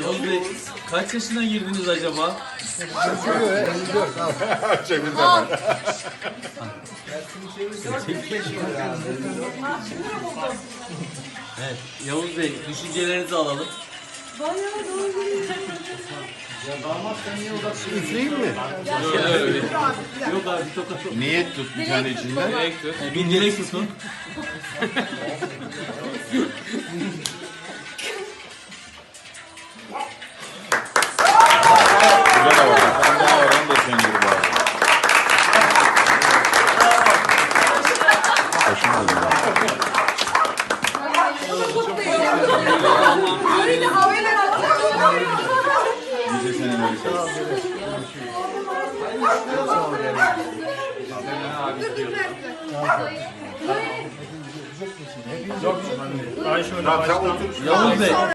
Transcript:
Yavuz Bey kaç yaşına girdiniz acaba? Zaman. Evet. Yavuz Bey düşüncelerinizi alalım. Üfleyeyim mi? Yok öyle. Yok abi tokat. Niyet tut bir tane içinden. Direkt tut. Bir dilek tutun. Bize senin öyle Ay şöyle Tamam sen otur. Yavuz Bey